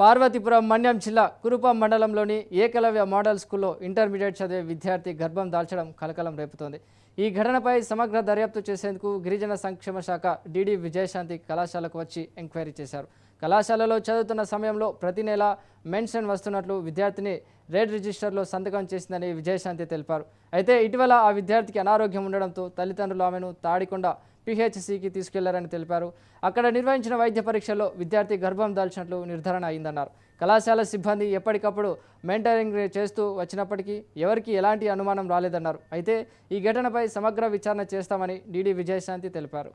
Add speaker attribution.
Speaker 1: పార్వతీపురం మన్యం జిల్లా కురుపం మండలంలోని ఏకలవ్య మోడల్ స్కూల్లో ఇంటర్మీడియట్ చదివే విద్యార్థి గర్భం దాల్చడం కలకలం రేపుతోంది. ఈ ఘటనపై సమగ్ర దర్యాప్తు చేసేందుకు గిరిజన సంక్షేమ శాఖ డిడి విజయశాంతి కళాశాలకు వచ్చి ఎంక్వైరీ చేశారు. కళాశాలలో చదువుతున్న సమయంలో ప్రతి నెల మెన్షన్ వస్తున్నట్లు విద్యార్థిని రెడ్ రిజిస్టర్లో సంతకం చేసిందని విజయశాంతి తెలిపారు. అయితే ఇటీవల ఆ విద్యార్థికి అనారోగ్యం ఉండడంతో తల్లిదండ్రులు ఆమెను తాడికొండ పిహెచ్సికి తీసుకెళ్ళారని తెలిపారు. అక్కడ నిర్వహించిన వైద్య పరీక్షలో విద్యార్థి గర్భం దాల్చినట్లు నిర్ధారణ అయిందన్నారు. కళాశాల సిబ్బంది ఎప్పటికప్పుడు మెంటరింగ్ చేస్తూ వచ్చినప్పటికీ ఎవరికి ఎలాంటి అనుమానం రాలేదన్నారు. అయితే ఈ ఘటనపై సమగ్ర విచారణ చేస్తామని డీడీ విజయశాంతి తెలిపారు.